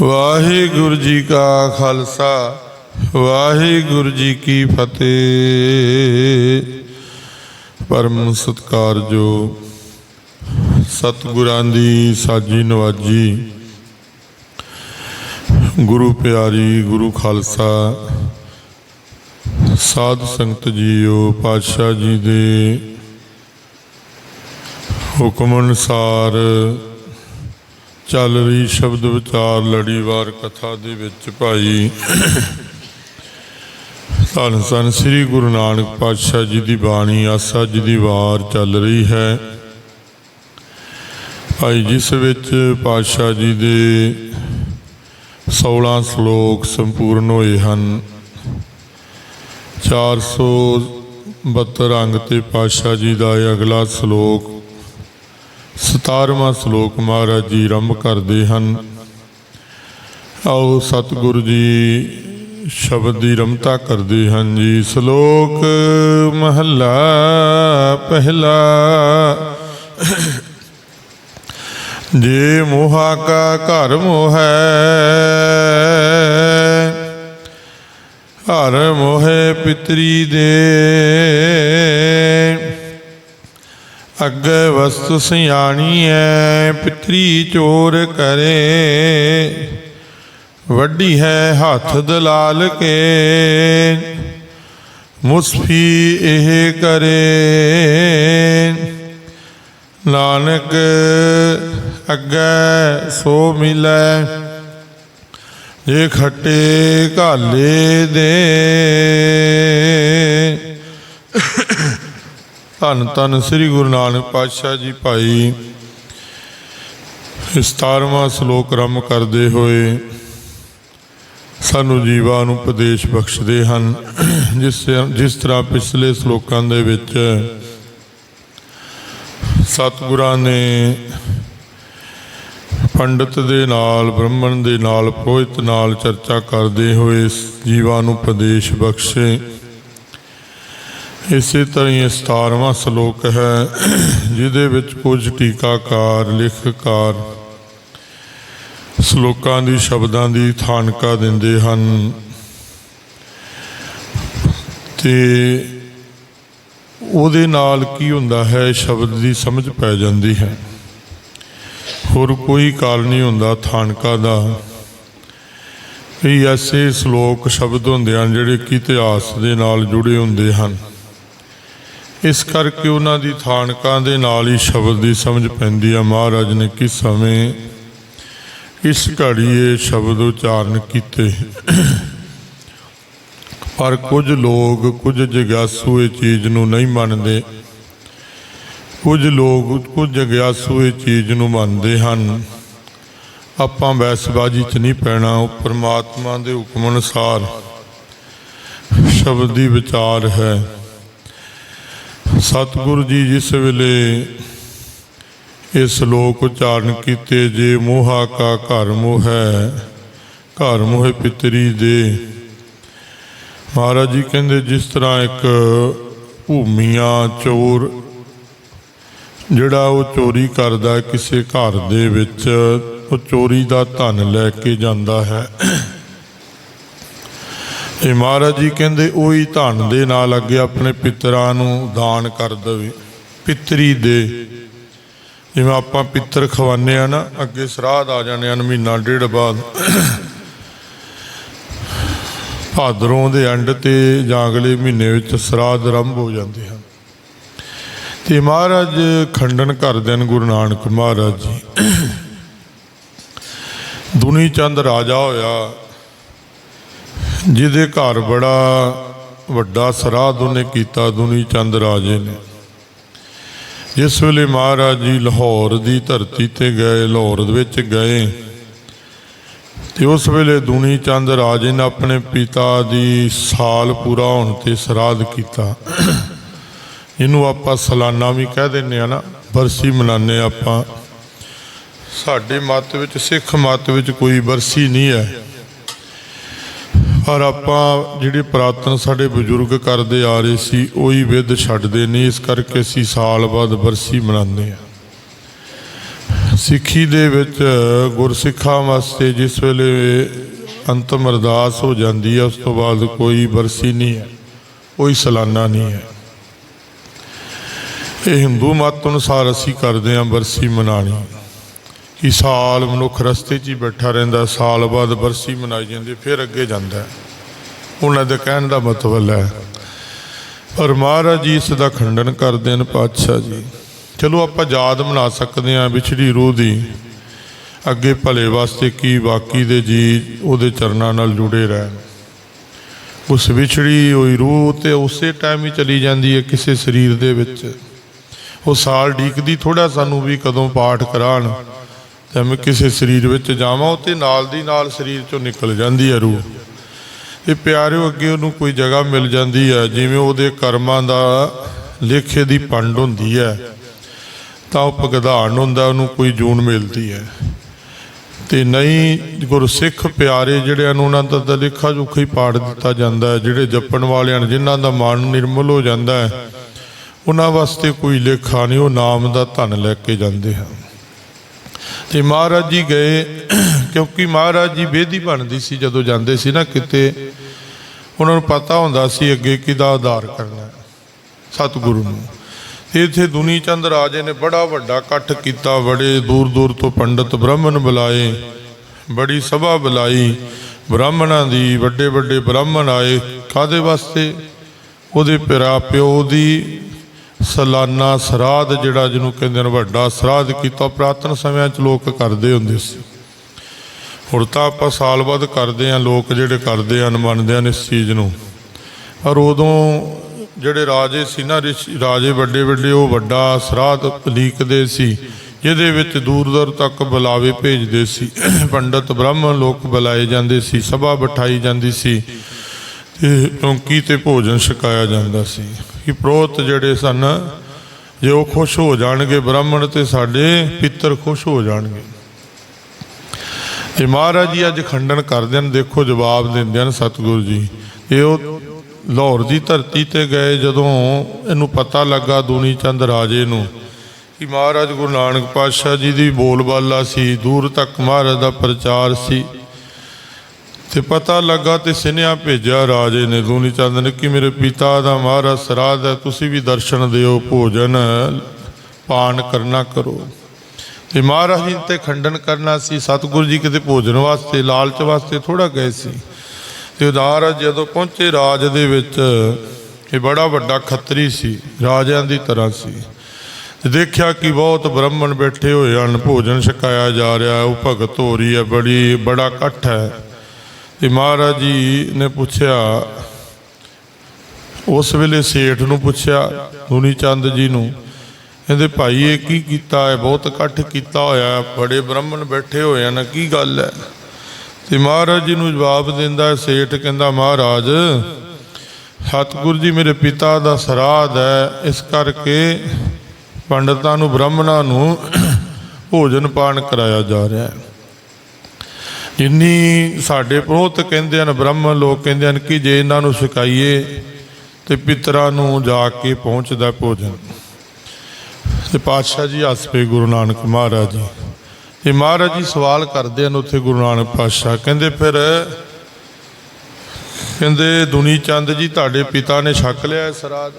ਵਾਹਿਗੁਰੂ ਜੀ ਕਾ ਖਾਲਸਾ, ਵਾਹਿਗੁਰੂ ਜੀ ਕੀ ਫਤਿਹ। ਪਰਮ ਸਤਕਾਰਜੋ ਸਤਿਗੁਰਾਂ ਦੀ ਸਾਜੀ ਨਵਾਜੀ। ਗੁਰੂ ਪਿਆਰੀ, ਗੁਰੂ ਖਾਲਸਾ, ਸਾਧ ਸੰਗਤ ਜੀਓ, ਪਾਤਸ਼ਾਹ ਜੀ ਦੇ ਹੁਕਮ ਅਨੁਸਾਰ ਚੱਲ ਰਹੀ ਸ਼ਬਦ ਵਿਚਾਰ ਲੜੀਵਾਰ ਕਥਾ ਦੇ ਵਿੱਚ ਭਾਈ। ਧੰਨ ਧੰਨ ਸ੍ਰੀ ਗੁਰੂ ਨਾਨਕ ਪਾਤਸ਼ਾਹ ਜੀ ਦੀ ਬਾਣੀ, ਆਸਾ ਜੀ ਦੀ ਵਾਰ ਚੱਲ ਰਹੀ ਹੈ। ਭਾਈ, ਜਿਸ ਵਿੱਚ ਪਾਤਸ਼ਾਹ ਜੀ ਦੇ 16 ਸ਼ਲੋਕ ਸੰਪੂਰਨ ਹੋਏ ਹਨ। 472 ਅੰਗ ਤੇ ਪਾਤਸ਼ਾਹ ਜੀ ਦਾ ਇਹ ਅਗਲਾ ਸ਼ਲੋਕ 17ਵਾਂ ਸ਼ਲੋਕ ਮਹਾਰਾਜ ਜੀ ਆਰੰਭ ਕਰਦੇ ਹਨ। ਆਓ ਸਤਿਗੁਰੂ ਜੀ ਸ਼ਬਦ ਦੀ ਰਮਤਾ ਕਰਦੇ ਹਨ ਜੀ। ਸ਼ਲੋਕ ਮਹੱਲਾ ਪਹਿਲਾ। ਜੇ ਮੋਹਾ ਕਾ ਘਰ ਮੋਹੈ ਹਰ ਮੋਹੇ ਪਿਤਰੀ ਦੇ। ਅੱਗੇ ਵਸਤੂ ਸਿਆਣੀ ਐ ਪਿਤਰੀ ਚੋਰ ਕਰੇ। ਵੱਡੀ ਹੈ ਹੱਥ ਦਲਾਲ ਕੇ, ਮੁਸਫੀ ਇਹ ਕਰੇ। ਨਾਨਕ ਅੱਗੇ ਸੋ ਮਿਲੈ, ਜੇ ਖੱਟੇ ਘਾਲੇ ਦੇ। ਧੰਨ ਧੰਨ ਸ੍ਰੀ ਗੁਰੂ ਨਾਨਕ ਪਾਤਸ਼ਾਹ ਜੀ ਭਾਈ। 17ਵਾਂ ਸ਼ਲੋਕ ਰਮ ਕਰਦੇ ਹੋਏ ਸਾਨੂੰ ਜੀਵਾਂ ਨੂੰ ਉਪਦੇਸ਼ ਬਖਸ਼ਦੇ ਹਨ। ਜਿਸ ਜਿਸ ਤਰ੍ਹਾਂ ਪਿਛਲੇ ਸ਼ਲੋਕਾਂ ਦੇ ਵਿੱਚ ਸਤਿਗੁਰਾਂ ਨੇ ਪੰਡਤ ਦੇ ਨਾਲ, ਬ੍ਰਾਹਮਣ ਦੇ ਨਾਲ, ਪੁਰੋਹਿਤ ਨਾਲ ਚਰਚਾ ਕਰਦੇ ਹੋਏ ਜੀਵਾਂ ਨੂੰ ਉਪਦੇਸ਼ ਬਖਸ਼ੇ। ਇਸੇ ਤਰ੍ਹਾਂ ਹੀ 17ਵਾਂ ਸ਼ਲੋਕ ਹੈ, ਜਿਹਦੇ ਵਿੱਚ ਕੁਝ ਟੀਕਾਕਾਰ, ਲੇਖਕਾਰ ਸ਼ਲੋਕਾਂ ਦੀ, ਸ਼ਬਦਾਂ ਦੀ ਥਾਨਕਾ ਦਿੰਦੇ ਹਨ। ਤੇ ਉਹਦੇ ਨਾਲ ਕੀ ਹੁੰਦਾ ਹੈ, ਸ਼ਬਦ ਦੀ ਸਮਝ ਪੈ ਜਾਂਦੀ ਹੈ। ਹੋਰ ਕੋਈ ਕਾਰਨ ਨਹੀਂ ਹੁੰਦਾ ਥਾਨਕਾ ਦਾ। ਇਹ ਐਸੇ ਸ਼ਲੋਕ ਸ਼ਬਦ ਹੁੰਦੇ ਹਨ, ਜਿਹੜੇ ਕਿ ਇਤਿਹਾਸ ਦੇ ਨਾਲ ਜੁੜੇ ਹੁੰਦੇ ਹਨ। ਇਸ ਕਰਕੇ ਉਹਨਾਂ ਦੀ ਥਾਨਕਾਂ ਦੇ ਨਾਲ ਹੀ ਸ਼ਬਦ ਦੀ ਸਮਝ ਪੈਂਦੀ ਆ। ਮਹਾਰਾਜ ਨੇ ਕਿਸ ਸਮੇਂ ਇਸ ਘੜੀ ਇਹ ਸ਼ਬਦ ਉਚਾਰਨ ਕੀਤੇ। ਪਰ ਕੁਝ ਲੋਕ, ਕੁਝ ਜਗਿਆਸੂ ਇਹ ਚੀਜ਼ ਨੂੰ ਨਹੀਂ ਮੰਨਦੇ। ਕੁਝ ਲੋਕ, ਕੁਝ ਜਗਿਆਸੂ ਇਹ ਚੀਜ਼ ਨੂੰ ਮੰਨਦੇ ਹਨ। ਆਪਾਂ ਬੈਸਬਾਜੀ 'ਚ ਨਹੀਂ ਪੈਣਾ। ਉਹ ਪ੍ਰਮਾਤਮਾ ਦੇ ਹੁਕਮ ਅਨੁਸਾਰ ਸ਼ਬਦ ਦੀ ਵਿਚਾਰ ਹੈ। ਸਤਿਗੁਰੂ ਜੀ ਜਿਸ ਵੇਲੇ ਇਹ ਸ਼ਲੋਕ ਉਚਾਰਨ ਕੀਤੇ, ਜੇ ਮੋਹਾ ਕਾ ਘਰ ਮੋਹ ਹੈ, ਘਰ ਮੋਹ ਪਿਤਰੀ ਦੇ। ਮਹਾਰਾਜ ਜੀ ਕਹਿੰਦੇ, ਜਿਸ ਤਰ੍ਹਾਂ ਇੱਕ ਭੂਮੀਆਂ ਚੋਰ, ਜਿਹੜਾ ਉਹ ਚੋਰੀ ਕਰਦਾ ਕਿਸੇ ਘਰ ਦੇ ਵਿੱਚ, ਉਹ ਚੋਰੀ ਦਾ ਧਨ ਲੈ ਕੇ ਜਾਂਦਾ ਹੈ। ਇਹ ਮਹਾਰਾਜ ਜੀ ਕਹਿੰਦੇ, ਉਹੀ ਧਨ ਦੇ ਨਾਲ ਅੱਗੇ ਆਪਣੇ ਪਿਤਰਾਂ ਨੂੰ ਦਾਨ ਕਰ ਦੇਵੇ, ਪਿਤਰੀ ਦੇ। ਜਿਵੇਂ ਆਪਾਂ ਪਿੱਤਰ ਖਵਾਨੇ ਆ ਨਾ, ਅੱਗੇ ਸਰਾਧ ਆ ਜਾਣੇ ਹਨ ਮਹੀਨਾ ਡੇਢ ਬਾਅਦ। ਭਾਦਰੋਂ ਦੇ ਐਂਡ ਤੇ ਜਾਂ ਅਗਲੇ ਮਹੀਨੇ ਵਿੱਚ ਸਰਾਧ ਆਰੰਭ ਹੋ ਜਾਂਦੇ ਹਨ। ਤੇ ਮਹਾਰਾਜ ਖੰਡਨ ਕਰਦੇ ਹਨ ਗੁਰੂ ਨਾਨਕ ਮਹਾਰਾਜ ਜੀ। ਦੁਨੀ ਚੰਦ ਰਾਜਾ ਹੋਇਆ। ਜਿਹਦੇ ਘਰ ਬੜਾ ਵੱਡਾ ਸਰਾਧ ਉਹਨੇ ਕੀਤਾ, ਦੁਨੀ ਚੰਦ ਰਾਜੇ ਨੇ। ਜਿਸ ਵੇਲੇ ਮਹਾਰਾਜ ਜੀ ਲਾਹੌਰ ਦੀ ਧਰਤੀ ਤੇ ਗਏ, ਲਾਹੌਰ ਦੇ ਵਿੱਚ ਗਏ, ਤੇ ਉਸ ਵੇਲੇ ਦੂਣੀ ਚੰਦ ਰਾਜੇ ਨੇ ਆਪਣੇ ਪਿਤਾ ਦੀ ਸਾਲ ਪੂਰਾ ਹੋਣ ਤੇ ਸਰਾਧ ਕੀਤਾ। ਇਹਨੂੰ ਆਪਾਂ ਸਾਲਾਨਾ ਵੀ ਕਹਿ ਦਿੰਨੇ ਆ ਨਾ, ਬਰਸੀ ਮਨਾਉਂਦੇ ਆਪਾਂ। ਸਾਡੇ ਮਤ ਵਿੱਚ, ਸਿੱਖ ਮਤ ਵਿੱਚ ਕੋਈ ਬਰਸੀ ਨਹੀਂ ਹੈ। ਪਰ ਆਪਾਂ ਜਿਹੜੇ ਪ੍ਰਾਤਨ ਸਾਡੇ ਬਜ਼ੁਰਗ ਕਰਦੇ ਆ ਰਹੇ ਸੀ, ਉਹੀ ਵਿਧ ਛੱਡਦੇ ਨਹੀਂ ਇਸ ਕਰਕੇ ਅਸੀਂ ਸਾਲ ਬਾਅਦ ਬਰਸੀ ਮਨਾਉਂਦੇ ਆ। ਸਿੱਖੀ ਦੇ ਵਿੱਚ ਗੁਰਸਿੱਖਾਂ ਵਾਸਤੇ ਜਿਸ ਵੇਲੇ ਅੰਤਮ ਅਰਦਾਸ ਹੋ ਜਾਂਦੀ ਹੈ ਉਸ ਤੋਂ ਬਾਅਦ ਕੋਈ ਬਰਸੀ ਨਹੀਂ ਹੈ, ਕੋਈ ਸਾਲਾਨਾ ਨਹੀਂ ਹੈ। ਇਹ ਹਿੰਦੂ ਮਤ ਅਨੁਸਾਰ ਅਸੀਂ ਕਰਦੇ ਹਾਂ ਬਰਸੀ ਮਨਾਣੀ ਕਿ ਸਾਲ ਮਨੁੱਖ ਰਸਤੇ 'ਚ ਹੀ ਬੈਠਾ ਰਹਿੰਦਾ, ਸਾਲ ਬਾਅਦ ਬਰਸੀ ਮਨਾਈ ਜਾਂਦੀ, ਫਿਰ ਅੱਗੇ ਜਾਂਦਾ। ਉਹਨਾਂ ਦੇ ਕਹਿਣ ਦਾ ਮਤਲਬ ਹੈ, ਪਰ ਮਹਾਰਾਜ ਜੀ, ਇਸ ਦਾ ਖੰਡਨ ਕਰਦੇ ਨੇ ਪਾਤਸ਼ਾਹ ਜੀ। ਚਲੋ ਆਪਾਂ ਯਾਦ ਮਨਾ ਸਕਦੇ ਹਾਂ ਵਿਛੜੀ ਰੂਹ ਦੀ। ਅੱਗੇ ਭਲੇ ਵਾਸਤੇ ਕੀ ਬਾਕੀ ਦੇ ਜੀ, ਉਹਦੇ ਚਰਨਾਂ ਨਾਲ ਜੁੜੇ ਰਹਿਣ। ਉਸ ਵਿਛੜੀ ਹੋਈ ਰੂਹ ਤੇ ਉਸੇ ਟਾਈਮ ਹੀ ਚਲੀ ਜਾਂਦੀ ਹੈ ਕਿਸੇ ਸਰੀਰ ਦੇ ਵਿੱਚ। ਉਹ ਸਾਲ ਢੀਕਦੀ ਥੋੜਾ ਸਾਨੂੰ ਵੀ ਕਦੋਂ ਪਾਠ ਕਰਾਣ। ਤੇ ਮੈਂ ਕਿਸੇ ਸਰੀਰ ਵਿੱਚ ਜਾਵਾਂ, ਉਹ ਤੇ ਨਾਲ ਦੀ ਨਾਲ ਸਰੀਰ ਚੋਂ ਨਿਕਲ ਜਾਂਦੀ ਹੈ ਰੂਹ। ਇਹ ਪਿਆਰਿਓ, ਅੱਗੇ ਉਹਨੂੰ ਕੋਈ ਜਗ੍ਹਾ ਮਿਲ ਜਾਂਦੀ ਹੈ, ਜਿਵੇਂ ਉਹਦੇ ਕਰਮਾਂ ਦਾ ਲੇਖੇ ਦੀ ਪੰਡ ਹੁੰਦੀ ਹੈ। ਤਾਂ ਉਹ ਭਗਧਾਨ ਹੁੰਦਾ, ਉਹਨੂੰ ਕੋਈ ਜੂਨ ਮਿਲਦੀ ਹੈ। ਤੇ ਨਹੀਂ, ਗੁਰਸਿੱਖ ਪਿਆਰੇ ਜਿਹੜਿਆਂ ਨੂੰ ਉਹਨਾਂ ਦਾ ਤਾਂ ਲੇਖਾ ਜੋਖਾ ਹੀ ਪਾੜ ਦਿੱਤਾ ਜਾਂਦਾ ਹੈ, ਜਿਹੜੇ ਜਪਣ ਵਾਲਿਆਂ ਨੇ, ਜਿਨ੍ਹਾਂ ਦਾ ਮਨ ਨਿਰਮਲ ਹੋ ਜਾਂਦਾ ਹੈ, ਉਹਨਾਂ ਵਾਸਤੇ ਕੋਈ ਲੇਖਾ ਨਹੀਂ, ਉਹ ਨਾਮ ਦਾ ਧਨ ਲੈ ਕੇ ਜਾਂਦੇ ਹਨ। ਤੇ ਮਹਾਰਾਜ ਜੀ ਗਏ, ਕਿਉਂਕਿ ਮਹਾਰਾਜ ਜੀ ਬੇਦੀ ਬਣਦੀ ਸੀ ਜਦੋਂ ਜਾਂਦੇ ਸੀ ਨਾ ਕਿਤੇ, ਉਹਨਾਂ ਨੂੰ ਪਤਾ ਹੁੰਦਾ ਸੀ ਅੱਗੇ ਕਿਹਦਾ ਆਧਾਰ ਕਰਨਾ ਸਤਿਗੁਰੂ ਨੂੰ। ਇੱਥੇ ਦੁਨੀ ਚੰਦ ਰਾਜੇ ਨੇ ਬੜਾ ਵੱਡਾ ਇਕੱਠ ਕੀਤਾ, ਬੜੇ ਦੂਰ ਦੂਰ ਤੋਂ ਪੰਡਤ ਬ੍ਰਾਹਮਣ ਬੁਲਾਏ, ਬੜੀ ਸਭਾ ਬੁਲਾਈ, ਬ੍ਰਾਹਮਣਾਂ ਦੀ ਵੱਡੇ ਵੱਡੇ ਬ੍ਰਾਹਮਣ ਆਏ ਕਾਦੇ ਵਾਸਤੇ? ਉਹਦੇ ਪਿਰਾ ਪਿਓ ਦੀ ਸਲਾਨਾ ਸਰਾਧ ਜਿਹੜਾ ਜਿਹਨੂੰ ਕਹਿੰਦੇ ਨੇ ਵੱਡਾ ਸਰਾਧ ਕੀਤਾ ਪ੍ਰਾਤਨ ਸਮਿਆਂ 'ਚ ਲੋਕ ਕਰਦੇ ਹੁੰਦੇ ਸੀ। ਹੁਣ ਤਾਂ ਆਪਾਂ ਸਾਲ ਬਾਅਦ ਕਰਦੇ ਆ ਲੋਕ ਜਿਹੜੇ ਕਰਦੇ ਹਨ, ਮੰਨਦੇ ਹਨ ਇਸ ਚੀਜ਼ ਨੂੰ। ਪਰ ਉਦੋਂ ਜਿਹੜੇ ਰਾਜੇ ਸੀ ਨਾ, ਰਿਸ਼ੀ- ਰਾਜੇ ਵੱਡੇ ਵੱਡੇ, ਉਹ ਵੱਡਾ ਸਰਾਧ ਲੀਕਦੇ ਸੀ, ਜਿਹਦੇ ਵਿੱਚ ਦੂਰ ਦੂਰ ਤੱਕ ਬੁਲਾਵੇ ਭੇਜਦੇ ਸੀ। ਪੰਡਤ ਬ੍ਰਾਹਮਣ ਲੋਕ ਬੁਲਾਏ ਜਾਂਦੇ ਸੀ, ਸਭਾ ਬਿਠਾਈ ਜਾਂਦੀ ਸੀ, ਤੇ ਚੌਂਕੀ ਤੇ ਭੋਜਨ ਛਕਾਇਆ ਜਾਂਦਾ ਸੀ। ਕਿ ਪ੍ਰੋਤ ਜਿਹੜੇ ਸਨ, ਜੇ ਉਹ ਖੁਸ਼ ਹੋ ਜਾਣਗੇ, ਬ੍ਰਾਹਮਣ ਤੇ ਸਾਡੇ ਪਿੱਤਰ ਖੁਸ਼ ਹੋ ਜਾਣਗੇ। ਇਹ ਮਹਾਰਾਜ ਜੀ ਅੱਜ ਖੰਡਨ ਕਰਦੇ ਨੇ ਦੇਖੋ ਜਵਾਬ ਦਿੰਦੇ ਹਨ ਸਤਿਗੁਰੂ ਜੀ। ਇਹ ਉਹ ਲਾਹੌਰ ਦੀ ਧਰਤੀ ਤੇ ਗਏ, ਜਦੋਂ ਇਹਨੂੰ ਪਤਾ ਲੱਗਾ ਦੂਨੀ ਚੰਦ ਰਾਜੇ ਨੂੰ ਕਿ ਮਹਾਰਾਜ ਗੁਰੂ ਨਾਨਕ ਪਾਤਸ਼ਾਹ ਜੀ ਦੀ ਬੋਲਬਾਲਾ ਸੀ, ਦੂਰ ਤੱਕ ਮਹਾਰਾਜ ਦਾ ਪ੍ਰਚਾਰ ਸੀ। ਤੇ ਪਤਾ ਲੱਗਾ ਤੇ ਸਿਨਿਆ ਭੇਜਿਆ, ਰਾਜੇ ਨੇ ਦੂਨੀ ਚੰਦ ਨੇ ਕਿ ਮੇਰੇ ਪਿਤਾ ਦਾ ਮਹਾਰਾਜ ਸਰਾਧ ਹੈ, ਤੁਸੀਂ ਵੀ ਦਰਸ਼ਨ ਦਿਓ, ਭੋਜਨ ਪਾਨ ਕਰਨਾ ਕਰੋ। ਤੇ ਮਹਾਰਾਜ ਜੀ ਤੇ ਖੰਡਨ ਕਰਨਾ ਸੀ, ਸਤਿਗੁਰੂ ਜੀ ਕਿਤੇ ਭੋਜਨ ਵਾਸਤੇ, ਲਾਲਚ ਵਾਸਤੇ ਥੋੜਾ ਗਏ ਸੀ। ਤੇ ਉਦਾਰ ਜਦੋਂ ਪਹੁੰਚੇ ਰਾਜ ਦੇ ਵਿੱਚ, ਇਹ ਬੜਾ ਵੱਡਾ ਖੱਤਰੀ ਸੀ, ਰਾਜਿਆਂ ਦੀ ਤਰ੍ਹਾਂ ਸੀ। ਤੇ ਦੇਖਿਆ ਕਿ ਬਹੁਤ ਬ੍ਰਾਹਮਣ ਬੈਠੇ ਹੋਏ ਹਨ, ਭੋਜਨ ਛਕਾਇਆ ਜਾ ਰਿਹਾ ਉਹ ਭਗਤ ਹੋ ਰਹੀ ਹੈ, ਬੜੀ, ਬੜਾ ਇਕੱਠ ਹੈ। ਤੇ ਮਹਾਰਾਜ ਜੀ ਨੇ ਪੁੱਛਿਆ, ਉਸ ਵੇਲੇ ਸੇਠ ਨੂੰ ਪੁੱਛਿਆ, ਦੁਨੀ ਚੰਦ ਜੀ ਨੂੰ, ਕਹਿੰਦੇ ਭਾਈ ਇਹ ਕੀ ਕੀਤਾ ਹੈ? ਬਹੁਤ ਇਕੱਠ ਕੀਤਾ ਹੋਇਆ ਬੜੇ ਬ੍ਰਾਹਮਣ ਬੈਠੇ ਹੋਏ ਹਨ, ਕੀ ਗੱਲ ਹੈ? ਤੇ ਮਹਾਰਾਜ ਜੀ ਨੂੰ ਜਵਾਬ ਦਿੰਦਾ ਸੇਠ, ਕਹਿੰਦਾ ਮਹਾਰਾਜ, ਸਤਿਗੁਰੂ ਜੀ ਮੇਰੇ ਪਿਤਾ ਦਾ ਸਰਾਧ ਹੈ, ਇਸ ਕਰਕੇ ਪੰਡਤਾਂ ਨੂੰ, ਬ੍ਰਾਹਮਣਾਂ ਨੂੰ ਭੋਜਨ ਪਾਣ ਕਰਾਇਆ ਜਾ ਰਿਹਾ ਹੈ। ਜਿੰਨੀ ਸਾਡੇ ਪ੍ਰੋਤ ਕਹਿੰਦੇ ਹਨ, ਬ੍ਰਾਹਮਣ ਲੋਕ ਕਹਿੰਦੇ ਹਨ ਕਿ ਜੇ ਇਹਨਾਂ ਨੂੰ ਸਿਖਾਈਏ ਤੇ ਪਿਤਰਾਂ ਨੂੰ ਜਾ ਕੇ ਪਹੁੰਚਦਾ ਭੋਜਨ। ਤੇ ਪਾਤਸ਼ਾਹ ਜੀ, ਹੱਸ ਪਏ ਗੁਰੂ ਨਾਨਕ ਮਹਾਰਾਜ ਜੀ। ਤੇ ਮਹਾਰਾਜ ਜੀ ਸਵਾਲ ਕਰਦੇ ਹਨ ਉੱਥੇ ਗੁਰੂ ਨਾਨਕ ਪਾਤਸ਼ਾਹ, ਕਹਿੰਦੇ ਫਿਰ ਕਹਿੰਦੇ ਦੁਨੀ ਚੰਦ ਜੀ, ਤੁਹਾਡੇ ਪਿਤਾ ਨੇ ਛਕ ਲਿਆ ਹੈ ਸਰਾਧ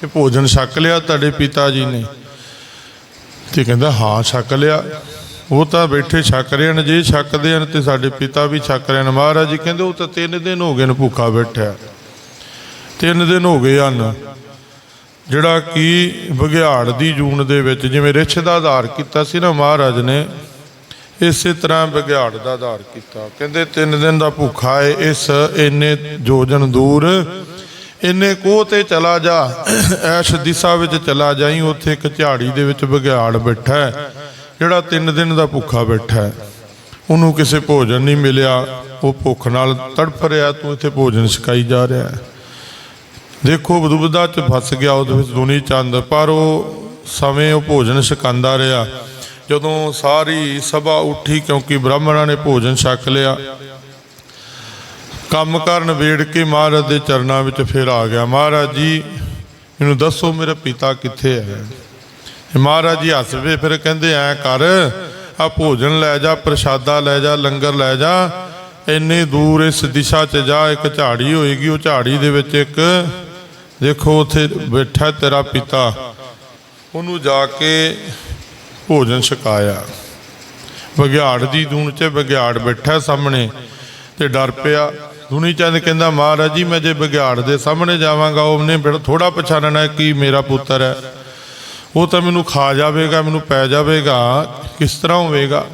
ਤੇ ਭੋਜਨ ਛਕ ਲਿਆ ਤੁਹਾਡੇ ਪਿਤਾ ਜੀ ਨੇ? ਤੇ ਕਹਿੰਦਾ, ਹਾਂ, ਛਕ ਲਿਆ। ਉਹ ਤਾਂ ਬੈਠੇ ਛਕ ਰਹੇ ਨੇ ਜੇ ਛਕਦੇ ਹਨ ਤੇ ਸਾਡੇ ਪਿਤਾ ਵੀ ਛਕ ਰਹੇ ਨੇ ਮਹਾਰਾਜ ਜੀ ਕਹਿੰਦੇ, ਉਹ ਤਾਂ ਤਿੰਨ ਦਿਨ ਹੋ ਗਏ ਨੇ ਭੁੱਖਾ ਬੈਠਿਆ। ਤਿੰਨ ਦਿਨ ਹੋ ਗਏ ਹਨ। ਜਿਹੜਾ ਕਿ ਬਘਿਆੜ ਦੀ ਜੂਨ ਦੇ ਵਿੱਚ ਜਿਵੇਂ ਰਿਛ ਦਾ ਆਧਾਰ ਕੀਤਾ ਸੀ ਨਾ ਮਹਾਰਾਜ ਨੇ, ਇਸੇ ਤਰ੍ਹਾਂ ਬਘਿਆੜ ਦਾ ਆਧਾਰ ਕੀਤਾ। ਕਹਿੰਦੇ, ਤਿੰਨ ਦਿਨ ਦਾ ਭੁੱਖਾ ਹੈ ਇਸ, ਇੰਨੇ ਜੋਜਨ ਦੂਰ, ਇੰਨੇ ਕੋਹ ਤੇ ਚਲਾ ਜਾ, ਐਸ਼ ਦਿਸ਼ਾ ਵਿੱਚ ਚਲਾ ਜਾਈ, ਉੱਥੇ ਇੱਕ ਝਾੜੀ ਦੇ ਵਿੱਚ ਬਘਿਆੜ ਬੈਠਾ ਹੈ। ਜਿਹੜਾ ਤਿੰਨ ਦਿਨ ਦਾ ਭੁੱਖਾ ਬੈਠਾ ਹੈ, ਉਹਨੂੰ ਕਿਸੇ ਭੋਜਨ ਨਹੀਂ ਮਿਲਿਆ, ਉਹ ਭੁੱਖ ਨਾਲ ਤੜਫ ਰਿਹਾ, ਤੂੰ ਇੱਥੇ ਭੋਜਨ ਛਕਾਈ ਜਾ ਰਿਹਾ ਹੈ। ਦੇਖੋ ਬਦੁਬਦਾ ਚ ਫਸ ਗਿਆ ਉਹਦੇ ਵਿੱਚ ਦੁਨੀ ਚੰਦ, ਪਰ ਉਹ ਸਮੇਂ ਉਹ ਭੋਜਨ ਛਕਾਉਂਦਾ ਰਿਹਾ। ਜਦੋਂ ਸਾਰੀ ਸਭਾ ਉੱਠੀ, ਕਿਉਂਕਿ ਬ੍ਰਾਹਮਣਾਂ ਨੇ ਭੋਜਨ ਛਕ ਲਿਆ, ਕੰਮ ਕਰਨ ਵੇੜ ਕੇ ਮਹਾਰਾਜ ਦੇ ਚਰਨਾਂ ਵਿੱਚ ਫਿਰ ਆ ਗਿਆ। ਮਹਾਰਾਜ ਜੀ, ਮੈਨੂੰ ਦੱਸੋ, ਮੇਰਾ ਪਿਤਾ ਕਿੱਥੇ ਹੈ? ਮਹਾਰਾਜ ਜੀ ਹੱਸਵੇ ਫਿਰ ਕਹਿੰਦੇ, ਐ ਕਰ, ਆ ਭੋਜਨ ਲੈ ਜਾ, ਪ੍ਰਸ਼ਾਦਾ ਲੈ ਜਾ, ਲੰਗਰ ਲੈ ਜਾ। ਇੰਨੇ ਦੂਰ ਇਸ ਦਿਸ਼ਾ 'ਚ ਜਾ, ਇੱਕ ਝਾੜੀ ਹੋਏਗੀ, ਉਹ ਝਾੜੀ ਦੇ ਵਿੱਚ ਇੱਕ, ਦੇਖੋ ਉੱਥੇ ਬੈਠਾ ਤੇਰਾ ਪਿਤਾ। ਉਹਨੂੰ ਜਾ ਕੇ ਭੋਜਨ ਛਕਾਇਆ। ਬਗਿਆੜ ਦੀ ਦੂਣ 'ਚ ਬਗਿਆੜ ਬੈਠਾ ਸਾਹਮਣੇ ਤੇ ਡਰ ਪਿਆ। ਦੁਨੀ ਚੰਦ ਕਹਿੰਦਾ, ਮਹਾਰਾਜ ਜੀ, ਮੈਂ ਜੇ ਬਗਿਆੜ ਦੇ ਸਾਹਮਣੇ ਜਾਵਾਂਗਾ, ਉਹਨੇ ਬੜਾ ਥੋੜਾ ਪਛਾਣਨਾ ਕਿ ਮੇਰਾ ਪੁੱਤਰ ਹੈ। ਉਹ ਤਾਂ ਮੈਨੂੰ ਖਾ ਜਾਵੇਗਾ, ਮੈਨੂੰ ਪੈ ਜਾਵੇਗਾ, ਕਿਸ ਤਰ੍ਹਾਂ ਹੋਵੇਗਾ?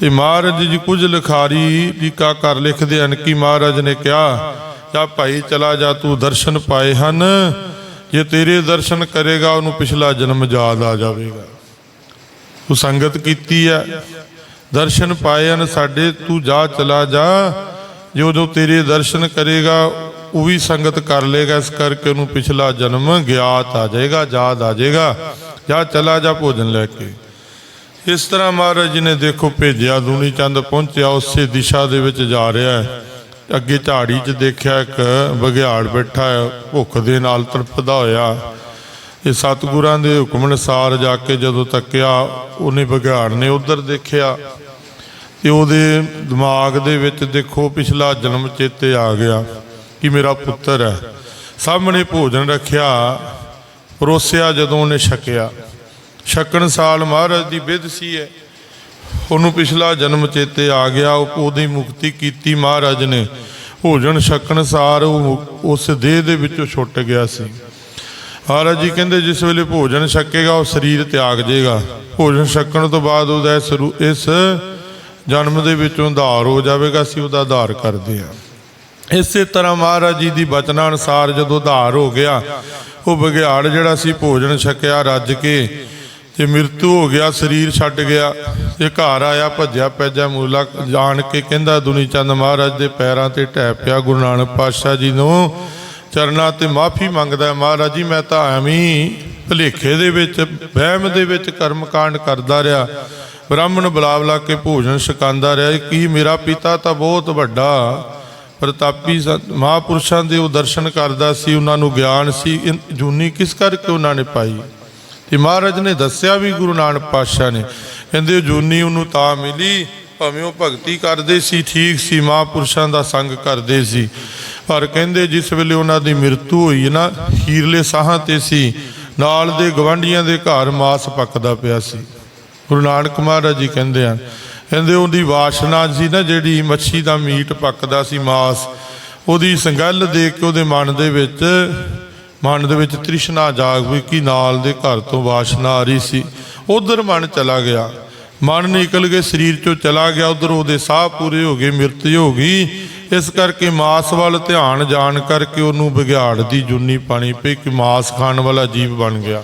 ਤੇ ਮਹਾਰਾਜ ਜੀ ਕੁਝ ਲਿਖਾਰੀ ਟੀਕਾ ਕਰ ਲਿਖਦੇ ਹਨ ਕਿ ਮਹਾਰਾਜ ਨੇ ਕਿਹਾ, ਜਾ ਭਾਈ ਚਲਾ ਜਾ, ਤੂੰ ਦਰਸ਼ਨ ਪਾਏ ਹਨ। ਜੇ ਤੇਰੇ ਦਰਸ਼ਨ ਕਰੇਗਾ, ਉਹਨੂੰ ਪਿਛਲਾ ਜਨਮ ਯਾਦ ਆ ਜਾਵੇਗਾ। ਤੂੰ ਸੰਗਤ ਕੀਤੀ ਹੈ ਦਰਸ਼ਨ ਪਾਏ ਹਨ ਸਾਡੇ, ਤੂੰ ਜਾ ਚਲਾ ਜਾ। ਜੋ ਜੋ ਤੇਰੇ ਦਰਸ਼ਨ ਕਰੇਗਾ ਉਹ ਵੀ ਸੰਗਤ ਕਰ ਲੇਗਾ, ਇਸ ਕਰਕੇ ਉਹਨੂੰ ਪਿਛਲਾ ਜਨਮ ਗਿਆਤ ਆ ਜਾਏਗਾ, ਯਾਦ ਆ ਜਾਏਗਾ। ਜਾਂ ਚਲਾ ਜਾ ਭੋਜਨ ਲੈ ਕੇ। ਇਸ ਤਰ੍ਹਾਂ ਮਹਾਰਾਜ ਜੀ ਨੇ ਦੇਖੋ ਭੇਜਿਆ ਦੂਣੀ ਚੰਦ ਪਹੁੰਚਿਆ, ਉਸੇ ਦਿਸ਼ਾ ਦੇ ਵਿੱਚ ਜਾ ਰਿਹਾ ਹੈ। ਅੱਗੇ ਝਾੜੀ 'ਚ ਦੇਖਿਆ ਇੱਕ ਬਘਿਆੜ ਬੈਠਾ ਹੈ, ਭੁੱਖ ਦੇ ਨਾਲ ਤੜਪਦਾ ਹੋਇਆ। ਇਹ ਸਤਿਗੁਰਾਂ ਦੇ ਹੁਕਮ ਅਨੁਸਾਰ ਜਾ ਕੇ ਜਦੋਂ ਤੱਕਿਆ, ਉਹਨੇ ਬਘਿਆੜ ਨੇ ਉਧਰ ਦੇਖਿਆ। ਤੇ ਉਹਦੇ ਦਿਮਾਗ ਦੇ ਵਿੱਚ ਦੇਖੋ ਪਿਛਲਾ ਜਨਮ ਚੇਤੇ ਆ ਗਿਆ। ਕਿ ਮੇਰਾ ਪੁੱਤਰ ਹੈ। ਸਾਹਮਣੇ ਭੋਜਨ ਰੱਖਿਆ, ਪਰੋਸਿਆ ਜਦੋਂ ਉਹਨੇ ਛਕਿਆ। ਛਕਣ ਸਾਲ ਮਹਾਰਾਜ ਦੀ ਵਿਧ ਸੀ ਹੈ ਉਹਨੂੰ ਪਿਛਲਾ ਜਨਮ ਚੇਤੇ ਆ ਗਿਆ, ਉਹ ਉਹਦੀ ਮੁਕਤੀ ਕੀਤੀ ਮਹਾਰਾਜ ਨੇ। ਭੋਜਨ ਛਕਣ ਸਾਰ ਉਹ ਉਸ ਦੇਹ ਦੇ ਵਿੱਚੋਂ ਛੁੱਟ ਗਿਆ ਸੀ। ਮਹਾਰਾਜ ਜੀ ਕਹਿੰਦੇ, ਜਿਸ ਵੇਲੇ ਭੋਜਨ ਛਕੇਗਾ, ਉਹ ਸਰੀਰ ਤਿਆਗ ਜਾਏਗਾ ਭੋਜਨ ਛਕਣ ਤੋਂ ਬਾਅਦ ਉਹਦਾ ਇਸ ਇਸ ਜਨਮ ਦੇ ਵਿੱਚੋਂ ਉਧਾਰ ਹੋ ਜਾਵੇਗਾ, ਅਸੀਂ ਉਹਦਾ ਉਧਾਰ ਕਰਦੇ ਹਾਂ। ਇਸੇ ਤਰ੍ਹਾਂ ਮਹਾਰਾਜ ਜੀ ਦੀ ਬਚਨਾਂ ਅਨੁਸਾਰ ਜਦੋਂ ਉਧਾਰ ਹੋ ਗਿਆ, ਉਹ ਬਘਿਆੜ ਜਿਹੜਾ ਸੀ ਭੋਜਨ ਛਕਿਆ, ਰੱਜ ਕੇ ਤੇ ਮ੍ਰਿਤੂ ਹੋ ਗਿਆ, ਸਰੀਰ ਛੱਡ ਗਿਆ ਇਹ ਘਰ ਆਇਆ, ਭੱਜਿਆ ਪੈਜਾ ਮੂਲਾ ਜਾਣ ਕੇ ਕਹਿੰਦਾ, ਦੁਨੀ ਚੰਦ ਮਹਾਰਾਜ ਦੇ ਪੈਰਾਂ ਤੇ ਢਹਿ ਪਿਆ ਗੁਰੂ ਨਾਨਕ ਪਾਤਸ਼ਾਹ ਜੀ ਨੂੰ। ਚਰਨਾਂ ਤੇ ਮਾਫੀ ਮੰਗਦਾ ਮਹਾਰਾਜ ਜੀ, ਮੈਂ ਤਾਂ ਐਵੇਂ ਹੀ ਭਲੇਖੇ ਦੇ ਵਿੱਚ, ਵਹਿਮ ਦੇ ਵਿੱਚ ਕਰਮਕਾਂਡ ਕਰਦਾ ਰਿਹਾ। ਬ੍ਰਾਹਮਣ ਬੁਲਾ ਬੁਲਾ ਕੇ ਭੋਜਨ ਛਕਾਉਂਦਾ ਰਿਹਾ, ਕੀ ਮੇਰਾ ਪਿਤਾ ਤਾਂ ਬਹੁਤ ਵੱਡਾ ਪ੍ਰਤਾਪੀ ਸਤ- ਮਹਾਂਪੁਰਸ਼ਾਂ ਦੇ ਉਹ ਦਰਸ਼ਨ ਕਰਦਾ ਸੀ, ਉਹਨਾਂ ਨੂੰ ਗਿਆਨ ਸੀ। ਜੂਨੀ ਕਿਸ ਕਰਕੇ ਉਹਨਾਂ ਨੇ ਪਾਈ? ਤੇ ਮਹਾਰਾਜ ਨੇ ਦੱਸਿਆ ਵੀ ਗੁਰੂ ਨਾਨਕ ਪਾਤਸ਼ਾਹ ਨੇ। ਕਹਿੰਦੇ ਉਹ ਜੂਨੀ ਉਹਨੂੰ ਤਾਂ ਮਿਲੀ, ਭਾਵੇਂ ਉਹ ਭਗਤੀ ਕਰਦੇ ਸੀ, ਠੀਕ ਸੀ, ਮਹਾਂਪੁਰਸ਼ਾਂ ਦਾ ਸੰਗ ਕਰਦੇ ਸੀ। ਪਰ ਕਹਿੰਦੇ ਜਿਸ ਵੇਲੇ ਉਹਨਾਂ ਦੀ ਮ੍ਰਿਤੂ ਹੋਈ ਨਾ, ਹੀਰਲੇ ਸਾਹਾਂ ਤੇ ਸੀ, ਨਾਲ ਦੇ ਗਵਾਂਢੀਆਂ ਦੇ ਘਰ ਮਾਸ ਪੱਕਦਾ ਪਿਆ ਸੀ। ਗੁਰੂ ਨਾਨਕ ਮਹਾਰਾਜ ਜੀ ਕਹਿੰਦੇ ਆ ਕਹਿੰਦੇ ਉਹਦੀ ਵਾਸ਼ਨਾ ਸੀ ਨਾ ਜਿਹੜੀ ਮੱਛੀ ਦਾ ਮੀਟ ਪੱਕਦਾ ਸੀ ਮਾਸ, ਉਹਦੀ ਸੰਗਲ ਦੇਖ ਕੇ ਉਹਦੇ ਮਨ ਦੇ ਵਿੱਚ, ਮਨ ਦੇ ਵਿੱਚ ਤ੍ਰਿਸ਼ਨਾ ਜਾਗ ਪਈ ਕਿ ਨਾਲ ਦੇ ਘਰ ਤੋਂ ਵਾਸ਼ਨਾ ਆ ਰਹੀ ਸੀ। ਉਧਰ ਮਨ ਚਲਾ ਗਿਆ। ਮਨ ਨਿਕਲ ਕੇ ਸਰੀਰ ਚੋਂ ਚਲਾ ਗਿਆ। ਉਧਰ ਉਹਦੇ ਸਾਹ ਪੂਰੇ ਹੋ ਗਏ, ਮਿਰਤੀ ਹੋ ਗਈ। ਇਸ ਕਰਕੇ ਮਾਸ ਵੱਲ ਧਿਆਨ ਜਾਣ ਕਰਕੇ ਉਹਨੂੰ ਵਿਗਿਆੜ ਦੀ ਜੁਨੀ ਪਾਣੀ ਪਈ ਕਿ ਮਾਸ ਖਾਣ ਵਾਲਾ ਜੀਵ ਬਣ ਗਿਆ।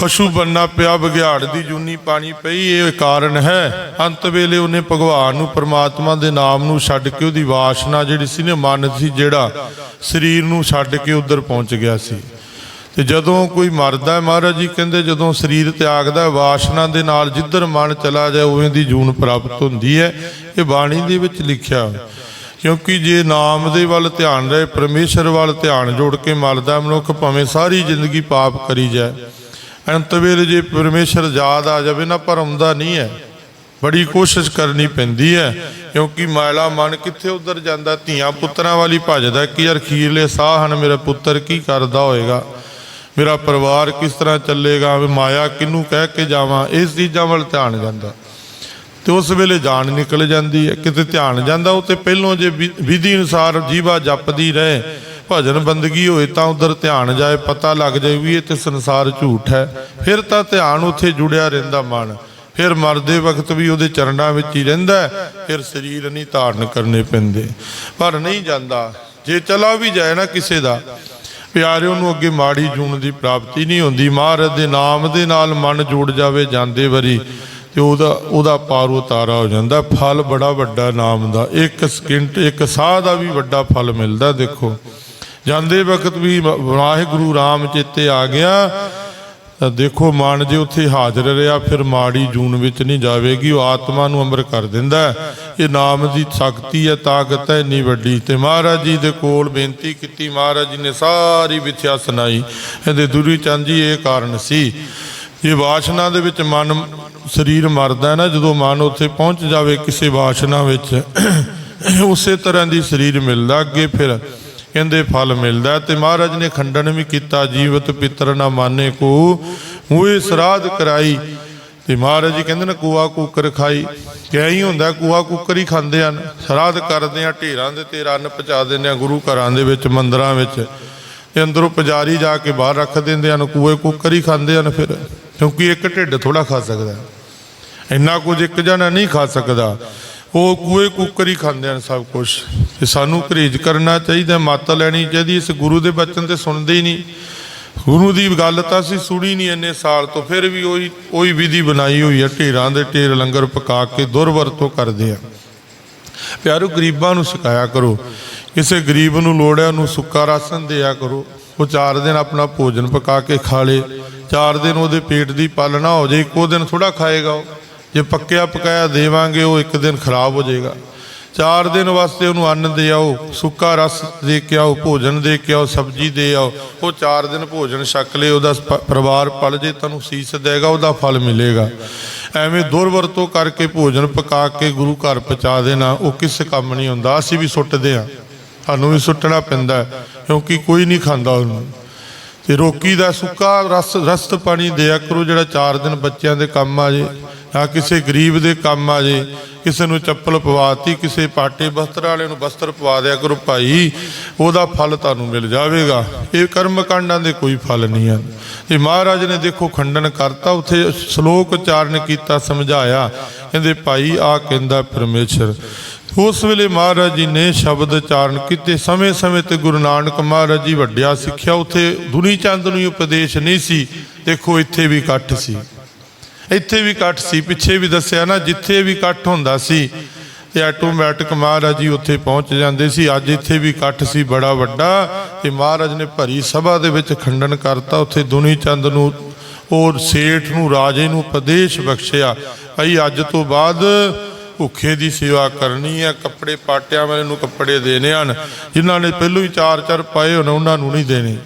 ਪਸ਼ੂ ਬੰਨਾ ਪਿਆ ਬਘਿਆੜ ਦੀ ਜੂਨੀ ਪਾਣੀ ਪਈ ਇਹ ਕਾਰਨ ਹੈ। ਅੰਤ ਵੇਲੇ ਉਹਨੇ ਭਗਵਾਨ ਨੂੰ ਪ੍ਰਮਾਤਮਾ ਦੇ ਨਾਮ ਨੂੰ ਛੱਡ ਕੇ ਉਹਦੀ ਵਾਸ਼ਨਾ ਜਿਹੜੀ ਸੀ ਨੇ ਮਨ ਸੀ ਜਿਹੜਾ ਸਰੀਰ ਨੂੰ ਛੱਡ ਕੇ ਉਧਰ ਪਹੁੰਚ ਗਿਆ ਸੀ। ਤੇ ਜਦੋਂ ਕੋਈ ਮਰਦਾ ਹੈ, ਮਹਾਰਾਜ ਜੀ ਕਹਿੰਦੇ ਜਦੋਂ ਸਰੀਰ ਤਿਆਗਦਾ ਵਾਸ਼ਨਾ ਦੇ ਨਾਲ ਜਿੱਧਰ ਮਨ ਚਲਾ ਜਾਏ ਉਵੇਂ ਦੀ ਜੂਨ ਪ੍ਰਾਪਤ ਹੁੰਦੀ ਹੈ। ਇਹ ਬਾਣੀ ਦੇ ਵਿੱਚ ਲਿਖਿਆ ਕਿਉਂਕਿ ਜੇ ਨਾਮ ਦੇ ਵੱਲ ਧਿਆਨ ਰਹੇ ਪਰਮੇਸ਼ਰ ਵੱਲ ਧਿਆਨ ਜੋੜ ਕੇ ਮਰਦਾ ਮਨੁੱਖ ਭਾਵੇਂ ਸਾਰੀ ਜ਼ਿੰਦਗੀ ਪਾਪ ਕਰੀ ਜਾਏ। ਅੰਤ ਵੇਲੇ ਜੇ ਪਰਮੇਸ਼ਰ ਯਾਦ ਆ ਜਾਵੇ ਨਾ ਭਰਮ ਦਾ ਨਹੀਂ ਹੈ। ਬੜੀ ਕੋਸ਼ਿਸ਼ ਕਰਨੀ ਪੈਂਦੀ ਹੈ, ਕਿਉਂਕਿ ਮਾਇਲਾ ਮਨ ਕਿੱਥੇ ਉਧਰ ਜਾਂਦਾ, ਧੀਆਂ ਪੁੱਤਰਾਂ ਵਾਲੀ ਭਜਦਾ, ਕਿ ਯਾਰ ਖੀਰਲੇ ਸਾਹ ਹਨ ਮੇਰਾ ਪੁੱਤਰ, ਕੀ ਕਰਦਾ ਹੋਏਗਾ? ਮੇਰਾ ਪਰਿਵਾਰ ਕਿਸ ਤਰ੍ਹਾਂ ਚੱਲੇਗਾ? ਵੀ ਮਾਇਆ ਕਿਹਨੂੰ ਕਹਿ ਕੇ ਜਾਵਾਂ? ਇਸ ਚੀਜ਼ਾਂ ਵੱਲ ਧਿਆਨ ਜਾਂਦਾ। ਤੇ ਉਸ ਵੇਲੇ ਜਾਨ ਨਿਕਲ ਜਾਂਦੀ ਹੈ। ਕਿਤੇ ਧਿਆਨ ਜਾਂਦਾ, ਉਹ ਤੇ ਪਹਿਲੋਂ ਜੇ ਵਿਧੀ ਅਨੁਸਾਰ ਜੀਵਾ ਜਪਦੀ ਰਹੇ ਭਜਨ ਬੰਦਗੀ ਹੋਏ ਤਾਂ ਉਧਰ ਧਿਆਨ ਜਾਏ, ਪਤਾ ਲੱਗ ਜਾਏ ਵੀ ਇਹ ਤੇ ਸੰਸਾਰ ਝੂਠ ਹੈ। ਫਿਰ ਤਾਂ ਧਿਆਨ ਉੱਥੇ ਜੁੜਿਆ ਰਹਿੰਦਾ ਮਨ। ਫਿਰ ਮਰਦੇ ਵਕਤ ਵੀ ਉਹਦੇ ਚਰਨਾਂ ਵਿੱਚ ਹੀ ਰਹਿੰਦਾ ਫਿਰ ਸਰੀਰ ਨਹੀਂ ਧਾਰਨ ਕਰਨੇ ਪੈਂਦੇ। ਪਰ ਨਹੀਂ ਜਾਂਦਾ। ਜੇ ਚਲਾ ਵੀ ਜਾਏ ਨਾ ਕਿਸੇ ਦਾ, ਪਿਆਰਿਓ ਨੂੰ ਅੱਗੇ ਮਾੜੀ ਜੂਨ ਦੀ ਪ੍ਰਾਪਤੀ ਨਹੀਂ ਹੁੰਦੀ। ਮਹਾਰਾਜ ਦੇ ਨਾਮ ਦੇ ਨਾਲ ਮਨ ਜੁੜ ਜਾਵੇ ਜਾਂਦੇ ਵਰੀ, ਤੇ ਉਹਦਾ ਉਹਦਾ ਪਾਰ ਉਤਾਰਾ ਹੋ ਜਾਂਦਾ। ਫਲ ਬੜਾ ਵੱਡਾ ਨਾਮ ਦਾ। ਇੱਕ ਸਕਿੰਟ, ਇੱਕ ਸਾਹ ਦਾ ਵੀ ਵੱਡਾ ਫਲ ਮਿਲਦਾ, ਦੇਖੋ। ਜਾਂਦੇ ਵਕਤ ਵੀ ਵਾਹਿਗੁਰੂ ਰਾਮ ਚੇਤੇ ਆ ਗਿਆ, ਤਾਂ ਦੇਖੋ ਮਨ ਜੇ ਉੱਥੇ ਹਾਜ਼ਰ ਰਿਹਾ, ਫਿਰ ਮਾੜੀ ਜੂਨ ਵਿੱਚ ਨਹੀਂ ਜਾਵੇਗੀ, ਉਹ ਆਤਮਾ ਨੂੰ ਅਮਰ ਕਰ ਦਿੰਦਾ ਇਹ ਨਾਮ ਦੀ ਸ਼ਕਤੀ ਹੈ, ਤਾਕਤ ਹੈ, ਇੰਨੀ ਵੱਡੀ। ਤੇ ਮਹਾਰਾਜ ਜੀ ਦੇ ਕੋਲ ਬੇਨਤੀ ਕੀਤੀ, ਮਹਾਰਾਜ ਜੀ ਨੇ ਸਾਰੀ ਵਿਥਿਆ ਸੁਣਾਈ। ਇਹਦੇ ਦੂਰੀ ਚੰਦ ਜੀ, ਇਹ ਕਾਰਨ ਸੀ। ਇਹ ਵਾਸ਼ਨਾ ਦੇ ਵਿੱਚ ਮਨ, ਸਰੀਰ ਮਰਦਾ ਹੈ ਨਾ, ਜਦੋਂ ਮਨ ਉੱਥੇ ਪਹੁੰਚ ਜਾਵੇ ਕਿਸੇ ਵਾਸ਼ਨਾ ਵਿੱਚ, ਉਸੇ ਤਰ੍ਹਾਂ ਦੀ ਸਰੀਰ ਮਿਲਦਾ, ਅੱਗੇ ਫਿਰ ਕਹਿੰਦੇ, ਫਲ ਮਿਲਦਾ ਤੇ ਮਹਾਰਾਜ ਨੇ ਖੰਡਨ ਵੀ ਕੀਤਾ, ਜੀਵਤ ਪਿਤਰ ਨਾ ਮਾਨੇ ਕੋ। ਮੂਏ ਸਰਾਧ ਕਰਾਈ ਤੇ ਮਹਾਰਾਜ ਜੀ ਕਹਿੰਦੇ ਨੇ, ਕੂਆ ਕੂਕਰ ਖਾਈ। ਕਿਆ ਹੀ ਹੁੰਦਾ, ਕੂਆ ਕੂਕਰ ਹੀ ਖਾਂਦੇ ਹਨ। ਸਰਾਧ ਕਰਦੇ ਆ ਢੇਰਾਂ ਦੇ ਤੇ ਰੰਨ ਪਚਾ ਦਿੰਦੇ ਆ ਗੁਰੂ ਘਰਾਂ ਦੇ ਵਿੱਚ, ਮੰਦਰਾਂ ਵਿੱਚ। ਤੇ ਅੰਦਰੋਂ ਪੁਜਾਰੀ ਜਾ ਕੇ ਬਾਹਰ ਰੱਖ ਦਿੰਦੇ ਹਨ, ਕੂਏ ਕੁੱਕਰ ਹੀ ਖਾਂਦੇ ਹਨ ਫਿਰ। ਕਿਉਂਕਿ ਇੱਕ ਢਿੱਡ ਥੋੜਾ ਖਾ ਸਕਦਾ। ਇੰਨਾ ਕੁਝ ਇੱਕ ਜਣਾ ਨਹੀਂ ਖਾ ਸਕਦਾ। ਉਹ ਕੂਏ ਕੁੱਕਰ ਹੀ ਖਾਂਦੇ ਹਨ ਸਭ ਕੁਝ ਤੇ ਸਾਨੂੰ ਘਰੇਜ ਕਰਨਾ ਚਾਹੀਦਾ, ਮਾਤਾ ਲੈਣੀ ਚਾਹੀਦੀ, ਇਸ ਗੁਰੂ ਦੇ ਬਚਨ ਤੇ ਸੁਣਦੇ ਹੀ ਨਹੀਂ। ਗੁਰੂ ਦੀ ਗੱਲ ਤਾਂ ਅਸੀਂ ਸੁਣੀ ਨਹੀਂ ਇੰਨੇ ਸਾਲ ਤੋਂ, ਫਿਰ ਵੀ ਉਹੀ ਉਹੀ ਵਿਧੀ ਬਣਾਈ ਹੋਈ ਹੈ ਢੇਰਾਂ ਦੇ ਢੇਰ ਲੰਗਰ ਪਕਾ ਕੇ ਦੁਰਵਰਤੋਂ ਕਰਦੇ ਆ। ਪਿਆਰੋ, ਗਰੀਬਾਂ ਨੂੰ ਸਿਖਾਇਆ ਕਰੋ। ਕਿਸੇ ਗਰੀਬ ਨੂੰ ਲੋੜ ਹੈ ਉਹਨੂੰ ਸੁੱਕਾ ਰਾਸ਼ਨ ਦਿਆ ਕਰੋ। ਉਹ ਚਾਰ ਦਿਨ ਆਪਣਾ ਭੋਜਨ ਪਕਾ ਕੇ ਖਾ ਲੇ। ਚਾਰ ਦਿਨ ਉਹਦੇ ਪੇਟ ਦੀ ਪਾਲਣਾ ਹੋ ਜਾਏ ਇੱਕੋ ਦਿਨ ਥੋੜਾ ਖਾਏਗਾ ਉਹ। ਜੇ ਪੱਕਿਆ ਪਕਾਇਆ ਦੇਵਾਂਗੇ, ਉਹ ਇੱਕ ਦਿਨ ਖਰਾਬ ਹੋ ਜਾਏਗਾ। ਚਾਰ ਦਿਨ ਵਾਸਤੇ ਉਹਨੂੰ ਅੰਨ ਦੇ ਆਓ, ਸੁੱਕਾ ਰਸ ਦੇ ਕੇ ਆਓ, ਭੋਜਨ ਦੇ ਕੇ ਆਓ, ਸਬਜ਼ੀ ਦੇ ਆਓ। ਉਹ ਚਾਰ ਦਿਨ ਭੋਜਨ ਛਕ ਲੇ ਉਹਦਾ ਪਰਿਵਾਰ ਪਲ ਜੇ ਤੁਹਾਨੂੰ ਸੀਸ ਦੇਗਾ, ਉਹਦਾ ਫਲ ਮਿਲੇਗਾ। ਐਵੇਂ ਦੁਰਵਰਤੋਂ ਕਰਕੇ ਭੋਜਨ ਪਕਾ ਕੇ ਗੁਰੂ ਘਰ ਪਹੁੰਚਾ ਦੇਣਾ, ਉਹ ਕਿਸੇ ਕੰਮ ਨਹੀਂ ਹੁੰਦਾ। ਅਸੀਂ ਵੀ ਸੁੱਟਦੇ ਆ ਸਾਨੂੰ ਵੀ ਸੁੱਟਣਾ ਪੈਂਦਾ ਕਿਉਂਕਿ ਕੋਈ ਨਹੀਂ ਖਾਂਦਾ ਉਹਨੂੰ। ਤੇ ਰੋਕੀ ਦਾ ਸੁੱਕਾ ਰਸ, ਰਸਤ ਪਾਣੀ ਦਿਆ ਕਰੋ, ਜਿਹੜਾ ਚਾਰ ਦਿਨ ਬੱਚਿਆਂ ਦੇ ਕੰਮ ਆ ਜੇ ਜਾਂ ਕਿਸੇ ਗਰੀਬ ਦੇ ਕੰਮ ਆ ਜੇ, ਕਿਸੇ ਨੂੰ ਚੱਪਲ ਪਵਾਤੀ, ਕਿਸੇ ਪਾਟੇ ਬਸਤਰ ਵਾਲੇ ਨੂੰ ਬਸਤਰ ਪਵਾ ਦਿਆ ਕਰੋ ਭਾਈ, ਉਹਦਾ ਫਲ ਤੁਹਾਨੂੰ ਮਿਲ ਜਾਵੇਗਾ। ਇਹ ਕਰਮ ਕਾਂਡਾਂ ਦੇ ਕੋਈ ਫਲ ਨਹੀਂ ਹਨ। ਤੇ ਮਹਾਰਾਜ ਨੇ ਦੇਖੋ ਖੰਡਨ ਕਰਤਾ, ਉੱਥੇ ਸ਼ਲੋਕ ਉਚਾਰਨ ਕੀਤਾ, ਸਮਝਾਇਆ, ਕਹਿੰਦੇ ਭਾਈ ਆ ਕਹਿੰਦਾ ਪਰਮੇਸ਼ਰ ਉਸ ਵੇਲੇ ਮਹਾਰਾਜ ਜੀ ਨੇ ਸ਼ਬਦ ਉਚਾਰਨ ਕੀਤੇ। ਸਮੇਂ-ਸਮੇਂ ਤੇ ਗੁਰੂ ਨਾਨਕ ਮਹਾਰਾਜ ਜੀ ਵੱਡਿਆ ਸਿੱਖਿਆ। ਉੱਥੇ ਦੁਨੀ ਚੰਦ ਨੂੰ ਹੀ ਉਪਦੇਸ਼ ਨਹੀਂ ਸੀ। ਦੇਖੋ, ਇੱਥੇ ਵੀ ਇਕੱਠ ਸੀ। ਇੱਥੇ ਵੀ ਇਕੱਠ ਸੀ। ਪਿੱਛੇ ਵੀ ਦੱਸਿਆ ਨਾ, ਜਿੱਥੇ ਵੀ ਇਕੱਠ ਹੁੰਦਾ ਸੀ ਤੇ ਆਟੋਮੈਟਿਕ ਮਹਾਰਾਜ ਜੀ ਉੱਥੇ ਪਹੁੰਚ ਜਾਂਦੇ ਸੀ। ਅੱਜ ਇੱਥੇ ਵੀ ਇਕੱਠ ਸੀ, ਬੜਾ ਵੱਡਾ। ਤੇ ਮਹਾਰਾਜ ਨੇ ਭਰੀ ਸਭਾ ਦੇ ਵਿੱਚ ਖੰਡਨ ਕਰਤਾ। ਉੱਥੇ ਦੁਨੀ ਚੰਦ ਨੂੰ, ਔਰ ਸੇਠ ਨੂੰ, ਰਾਜੇ ਨੂੰ ਉਪਦੇਸ਼ ਬਖਸ਼ਿਆ। ਭਈ ਅੱਜ ਤੋਂ ਬਾਅਦ ਭੁੱਖੇ ਦੀ ਸੇਵਾ ਕਰਨੀ ਹੈ ਕੱਪੜੇ ਪਾਟਿਆਂ ਵਾਲੇ ਨੂੰ ਕੱਪੜੇ ਦੇਣੇ ਹਨ। ਜਿਨ੍ਹਾਂ ਨੇ ਪਹਿਲੋਂ ਹੀ ਚਾਰ ਚਾਰ ਪਾਏ ਹੋਣ, ਉਹਨਾਂ ਨੂੰ ਨਹੀਂ ਦੇਣੇ।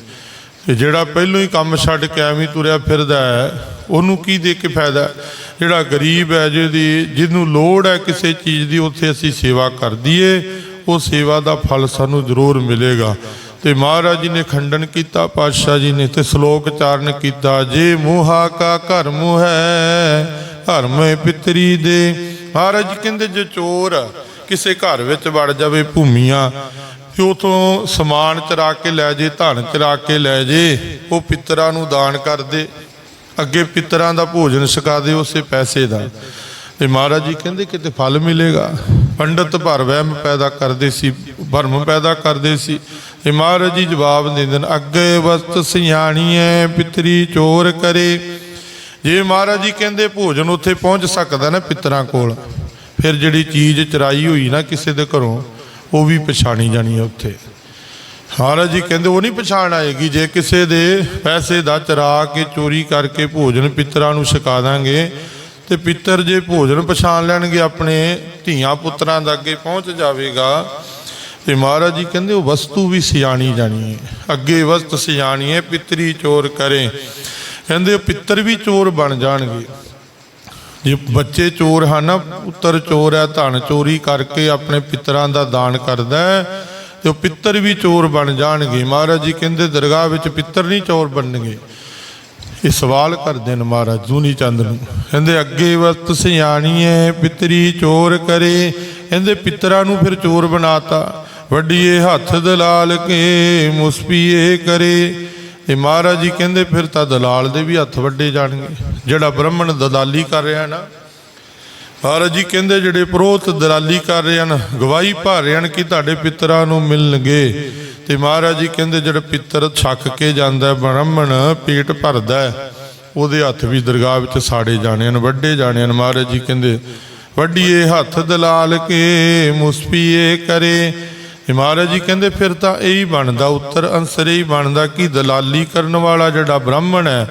ਤੇ ਜਿਹੜਾ ਪਹਿਲੋਂ ਹੀ ਕੰਮ ਛੱਡ ਕੇ ਐਵੇਂ ਤੁਰਿਆ ਫਿਰਦਾ ਹੈ, ਉਹਨੂੰ ਕੀ ਦੇ ਕੇ ਫਾਇਦਾ ਜਿਹੜਾ ਗਰੀਬ ਹੈ, ਜਿਹਦੀ, ਜਿਹਨੂੰ ਲੋੜ ਹੈ ਕਿਸੇ ਚੀਜ਼ ਦੀ, ਉੱਥੇ ਅਸੀਂ ਸੇਵਾ ਕਰ ਦਈਏ, ਉਹ ਸੇਵਾ ਦਾ ਫਲ ਸਾਨੂੰ ਜ਼ਰੂਰ ਮਿਲੇਗਾ। ਤੇ ਮਹਾਰਾਜ ਜੀ ਨੇ ਖੰਡਨ ਕੀਤਾ, ਪਾਤਸ਼ਾਹ ਜੀ ਨੇ ਤੇ ਸ਼ਲੋਕ ਚਾਰਨ ਕੀਤਾ, ਜੇ ਮੋਹਾ ਕਾ ਘਰ ਧਰਮ ਹੈ ਧਰਮ ਹੈ ਪਿਤਰੀ ਦੇ। ਮਹਾਰਾਜ ਕਹਿੰਦੇ ਜੇ ਚੋਰ ਕਿਸੇ ਘਰ ਵਿੱਚ ਵੜ ਜਾਵੇ ਭੂਮੀਆਂ ਤੇ ਉਥੋਂ ਸਮਾਨ ਚਰਾ ਕੇ ਲੈ ਜੇ, ਧਨ ਚਰਾ ਕੇ ਲੈ ਜੇ, ਉਹ ਪਿੱਤਰਾਂ ਨੂੰ ਦਾਨ ਕਰ ਦੇ। ਅੱਗੇ ਪਿੱਤਰਾਂ ਦਾ ਭੋਜਨ ਛਕਾ ਦੇ, ਉਸੇ ਪੈਸੇ ਦਾ। ਤੇ ਮਹਾਰਾਜ ਜੀ ਕਹਿੰਦੇ ਕਿਤੇ ਫਲ ਮਿਲੇਗਾ। ਪੰਡਤ ਭਰ ਵਹਿਮ ਪੈਦਾ ਕਰਦੇ ਸੀ, ਭਰਮ ਪੈਦਾ ਕਰਦੇ ਸੀ। ਤੇ ਮਹਾਰਾਜ ਜੀ ਜਵਾਬ ਦਿੰਦੇ ਨੇ, ਅੱਗੇ ਵਸਤ ਸਿਆਣੀਐ ਪਿਤਰੀ ਚੋਰ ਕਰੇ। ਜੇ ਮਹਾਰਾਜ ਜੀ ਕਹਿੰਦੇ ਭੋਜਨ ਉੱਥੇ ਪਹੁੰਚ ਸਕਦਾ ਨਾ ਪਿੱਤਰਾਂ ਕੋਲ, ਫਿਰ ਜਿਹੜੀ ਚੀਜ਼ ਚਰਾਈ ਹੋਈ ਨਾ ਕਿਸੇ ਦੇ ਘਰੋਂ, ਉਹ ਵੀ ਪਛਾਣੀ ਜਾਣੀ ਹੈ ਉੱਥੇ। ਮਹਾਰਾਜ ਜੀ ਕਹਿੰਦੇ ਉਹ ਨਹੀਂ ਪਛਾਣ ਆਏਗੀ, ਜੇ ਕਿਸੇ ਦੇ ਪੈਸੇ ਦਾ ਚਰਾ ਕੇ ਚੋਰੀ ਕਰਕੇ ਭੋਜਨ ਪਿੱਤਰਾਂ ਨੂੰ ਛਕਾ ਦਾਂਗੇ, ਤੇ ਪਿੱਤਰ ਜੇ ਭੋਜਨ ਪਛਾਣ ਲੈਣਗੇ, ਆਪਣੇ ਧੀਆਂ ਪੁੱਤਰਾਂ ਦਾ ਅੱਗੇ ਪਹੁੰਚ ਜਾਵੇਗਾ, ਤੇ ਮਹਾਰਾਜ ਜੀ ਕਹਿੰਦੇ ਉਹ ਵਸਤੂ ਵੀ ਸਿਆਣੀ ਜਾਣੀ ਹੈ। ਅੱਗੇ ਵਸਤ ਸਿਆਣੀ ਹੈ, ਪਿੱਤਰੀ ਚੋਰ ਕਰੇ। ਕਹਿੰਦੇ ਉਹ ਪਿੱਤਰ ਵੀ ਚੋਰ ਬਣ ਜਾਣਗੇ। ਜੇ ਬੱਚੇ ਚੋਰ ਹਨ, ਪੁੱਤਰ ਚੋਰ ਹੈ, ਧਨ ਚੋਰੀ ਕਰਕੇ ਆਪਣੇ ਪਿੱਤਰਾਂ ਦਾ ਦਾਨ ਕਰਦਾ ਹੈ, ਤੇ ਉਹ ਪਿੱਤਰ ਵੀ ਚੋਰ ਬਣ ਜਾਣਗੇ। ਮਹਾਰਾਜ ਜੀ ਕਹਿੰਦੇ, ਦਰਗਾਹ ਵਿੱਚ ਪਿੱਤਰ ਨਹੀਂ ਚੋਰ ਬਣਨਗੇ। ਇਹ ਸਵਾਲ ਕਰਦੇ ਨੇ ਮਹਾਰਾਜ ਜੂਨੀ ਚੰਦ ਨੂੰ। ਕਹਿੰਦੇ, ਅੱਗੇ ਵਸਤ ਸਿਆਣੀਏ, ਪਿਤਰੀ ਚੋਰ ਕਰੇ। ਕਹਿੰਦੇ, ਪਿੱਤਰਾਂ ਨੂੰ ਫਿਰ ਚੋਰ ਬਣਾਤਾ। ਵੱਡੀਏ ਹੱਥ ਦਲਾਲ ਕੇ ਮੁਸਪੀਏ ਕਰੇ। ਤੇ ਮਹਾਰਾਜ ਜੀ ਕਹਿੰਦੇ ਫਿਰ ਤਾਂ ਦਲਾਲ ਦੇ ਵੀ ਹੱਥ ਵੱਡੇ ਜਾਣਗੇ। ਜਿਹੜਾ ਬ੍ਰਾਹਮਣ ਦਲਾਲੀ ਕਰ ਰਿਹਾ ਨਾ, ਮਹਾਰਾਜ ਜੀ ਕਹਿੰਦੇ ਜਿਹੜੇ ਪ੍ਰੋਤ ਦਲਾਲੀ ਕਰ ਰਹੇ ਹਨ, ਗਵਾਹੀ ਭਰ ਰਹੇ ਹਨ ਕਿ ਤੁਹਾਡੇ ਪਿੱਤਰਾਂ ਨੂੰ ਮਿਲਣਗੇ। ਤੇ ਮਹਾਰਾਜ ਜੀ ਕਹਿੰਦੇ ਜਿਹੜਾ ਪਿੱਤਰ ਛੱਕ ਕੇ ਜਾਂਦਾ, ਬ੍ਰਾਹਮਣ ਪੇਟ ਭਰਦਾ ਉਹਦੇ ਹੱਥ ਵੀ ਦਰਗਾਹ ਵਿੱਚ ਸਾੜੇ ਜਾਣੇ ਹਨ, ਵੱਡੇ ਜਾਣੇ ਹਨ। ਮਹਾਰਾਜ ਜੀ ਕਹਿੰਦੇ, ਵੱਡੀਏ ਹੱਥ ਦਲਾਲ ਕੇ ਮੁਸਪੀਏ ਕਰੇ ਇਹ ਮਹਾਰਾਜ ਜੀ ਕਹਿੰਦੇ ਫਿਰ ਤਾਂ ਇਹੀ ਬਣਦਾ, ਉੱਤਰ ਅੰਸਰ ਇਹੀ ਬਣਦਾ ਕਿ ਦਲਾਲੀ ਕਰਨ ਵਾਲਾ ਜਿਹੜਾ ਬ੍ਰਾਹਮਣ ਹੈ,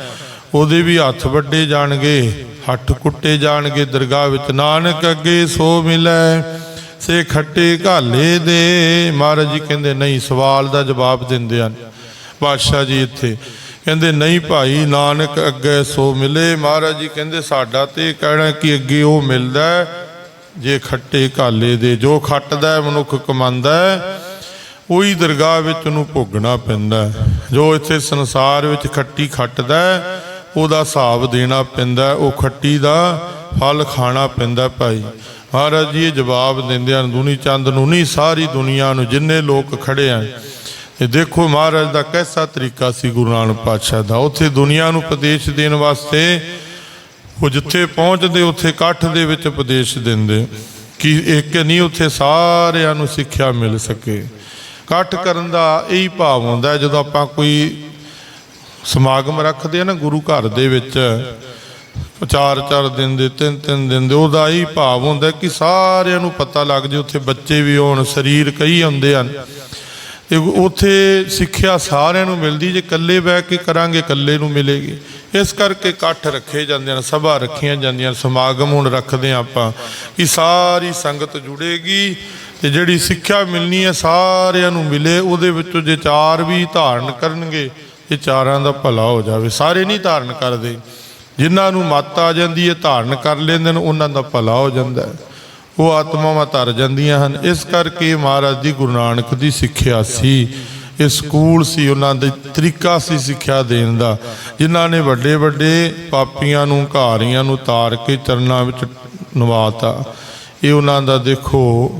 ਉਹਦੇ ਵੀ ਹੱਥ ਵੱਡੇ ਜਾਣਗੇ ਹੱਥ ਕੁੱਟੇ ਜਾਣਗੇ, ਦਰਗਾਹ ਵਿੱਚ ਨਾਨਕ ਅੱਗੇ ਸੋ ਮਿਲੈ, ਸੇ ਖੱਟੇ ਘਾਲੇ ਦੇ। ਮਹਾਰਾਜ ਜੀ ਕਹਿੰਦੇ ਨਹੀਂ, ਸਵਾਲ ਦਾ ਜਵਾਬ ਦਿੰਦੇ ਹਨ। ਬਾਦਸ਼ਾਹ ਜੀ ਇੱਥੇ ਕਹਿੰਦੇ ਨਹੀਂ ਭਾਈ, ਨਾਨਕ ਅੱਗੇ ਸੋ ਮਿਲੇ। ਮਹਾਰਾਜ ਜੀ ਕਹਿੰਦੇ ਸਾਡਾ ਤੇ ਇਹ ਕਹਿਣਾ ਕਿ ਅੱਗੇ ਉਹ ਮਿਲਦਾ ਜੇ ਖੱਟੇ ਘਾਲੇ ਦੇ, ਜੋ ਖੱਟਦਾ ਮਨੁੱਖ ਕਮਾਉਂਦਾ ਉਹੀ ਦਰਗਾਹ ਵਿੱਚ ਉਹਨੂੰ ਭੋਗਣਾ ਪੈਂਦਾ ਜੋ ਇੱਥੇ ਸੰਸਾਰ ਵਿੱਚ ਖੱਟੀ ਖੱਟਦਾ ਉਹਦਾ ਹਿਸਾਬ ਦੇਣਾ ਪੈਂਦਾ ਉਹ ਖੱਟੀ ਦਾ ਫਲ ਖਾਣਾ ਪੈਂਦਾ ਭਾਈ। ਮਹਾਰਾਜ ਜੀ ਇਹ ਜਵਾਬ ਦਿੰਦੇ ਹਨ, ਦੁਨੀ ਚੰਦ ਨੂੰ ਨਹੀਂ, ਸਾਰੀ ਦੁਨੀਆ ਨੂੰ, ਜਿੰਨੇ ਲੋਕ ਖੜੇ ਆ ਇਹ ਦੇਖੋ ਮਹਾਰਾਜ ਦਾ ਕੈਸਾ ਤਰੀਕਾ ਸੀ ਗੁਰੂ ਨਾਨਕ ਪਾਤਸ਼ਾਹ ਦਾ। ਉੱਥੇ ਦੁਨੀਆ ਨੂੰ ਉਪਦੇਸ਼ ਦੇਣ ਵਾਸਤੇ ਉਹ ਜਿੱਥੇ ਪਹੁੰਚਦੇ, ਉੱਥੇ ਇਕੱਠ ਦੇ ਵਿੱਚ ਉਪਦੇਸ਼ ਦਿੰਦੇ। ਕਿ ਇੱਕ ਨਹੀਂ, ਉੱਥੇ ਸਾਰਿਆਂ ਨੂੰ ਸਿੱਖਿਆ ਮਿਲ ਸਕੇ। ਇਕੱਠ ਕਰਨ ਦਾ ਇਹੀ ਭਾਵ ਹੁੰਦਾ ਜਦੋਂ ਆਪਾਂ ਕੋਈ ਸਮਾਗਮ ਰੱਖਦੇ ਆ ਨਾ, ਗੁਰੂ ਘਰ ਦੇ ਵਿੱਚ, ਚਾਰ ਚਾਰ ਦਿਨ ਦੇ, ਤਿੰਨ ਤਿੰਨ ਦਿਨ ਦੇ, ਉਹਦਾ ਹੀ ਭਾਵ ਹੁੰਦਾ ਕਿ ਸਾਰਿਆਂ ਨੂੰ ਪਤਾ ਲੱਗ ਜੇ, ਉੱਥੇ ਬੱਚੇ ਵੀ ਹੋਣ, ਸਰੀਰ ਕਈ ਹੁੰਦੇ ਹਨ। ਤੇ ਉੱਥੇ ਸਿੱਖਿਆ ਸਾਰਿਆਂ ਨੂੰ ਮਿਲਦੀ, ਜੇ ਇਕੱਲੇ ਬਹਿ ਕੇ ਕਰਾਂਗੇ, ਇਕੱਲੇ ਨੂੰ ਮਿਲੇਗੀ। ਇਸ ਕਰਕੇ ਇਕੱਠ ਰੱਖੇ ਜਾਂਦੇ ਹਨ, ਸਭਾ ਰੱਖੀਆਂ ਜਾਂਦੀਆਂ ਸਮਾਗਮ ਹੁਣ ਰੱਖਦੇ ਹਾਂ ਆਪਾਂ, ਕਿ ਸਾਰੀ ਸੰਗਤ ਜੁੜੇਗੀ ਤੇ ਜਿਹੜੀ ਸਿੱਖਿਆ ਮਿਲਣੀ ਹੈ ਸਾਰਿਆਂ ਨੂੰ ਮਿਲੇ, ਉਹਦੇ ਵਿੱਚੋਂ ਜੇ ਚਾਰ ਵੀ ਧਾਰਨ ਕਰਨਗੇ ਇਹ ਚਾਰਾਂ ਦਾ ਭਲਾ ਹੋ ਜਾਵੇ। ਸਾਰੇ ਨਹੀਂ ਧਾਰਨ ਕਰਦੇ, ਜਿਨ੍ਹਾਂ ਨੂੰ ਮੱਤ ਆ ਜਾਂਦੀ ਹੈ ਧਾਰਨ ਕਰ ਲੈਂਦੇ ਨੇ, ਉਹਨਾਂ ਦਾ ਭਲਾ ਹੋ ਜਾਂਦਾ ਹੈ। ਉਹ ਆਤਮਾਵਾਂ ਤਰ ਜਾਂਦੀਆਂ ਹਨ। ਇਸ ਕਰਕੇ ਮਹਾਰਾਜ ਦੀ ਗੁਰੂ ਨਾਨਕ ਦੀ ਸਿੱਖਿਆ ਸੀ। ਇਹ ਸਕੂਲ ਸੀ, ਉਹਨਾਂ ਦੇ ਤਰੀਕਾ ਸੀ ਸਿੱਖਿਆ ਦੇਣ ਦਾ। ਜਿਨ੍ਹਾਂ ਨੇ ਵੱਡੇ ਵੱਡੇ ਪਾਪੀਆਂ ਨੂੰ, ਘਾਰੀਆਂ ਨੂੰ ਤਾਰ ਕੇ ਚਰਨਾਂ ਵਿੱਚ ਨਵਾਤਾ। ਇਹ ਉਹਨਾਂ ਦਾ ਦੇਖੋ,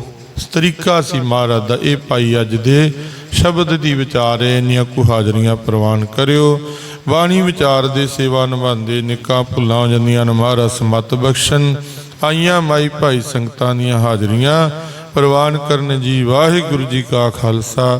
ਤਰੀਕਾ ਸੀ ਮਹਾਰਾਜ ਦਾ। ਇਹ ਭਾਈ ਅੱਜ ਦੇ ਸ਼ਬਦ ਦੀ ਵਿਚਾਰੇ ਇੰਨੀਆਂ ਕੁ ਹਾਜ਼ਰੀਆਂ ਪ੍ਰਵਾਨ ਕਰਿਓ। ਬਾਣੀ ਵਿਚਾਰ ਦੇ ਸੇਵਾ ਨਿਭਾਉਂਦੇ ਨਿੱਕਾ ਭੁੱਲਾਂ ਹੋ ਜਾਂਦੀਆਂ ਨੇ। ਮਹਾਰਾਜ ਸਮਤ ਬਖਸ਼ਣ। ਆਈਆਂ ਮਾਈ ਭਾਈ ਸੰਗਤਾਂ ਦੀਆਂ ਹਾਜ਼ਰੀਆਂ ਪ੍ਰਵਾਨ ਕਰਨ ਜੀ ਵਾਹਿਗੁਰੂ ਜੀ ਕਾ ਖਾਲਸਾ।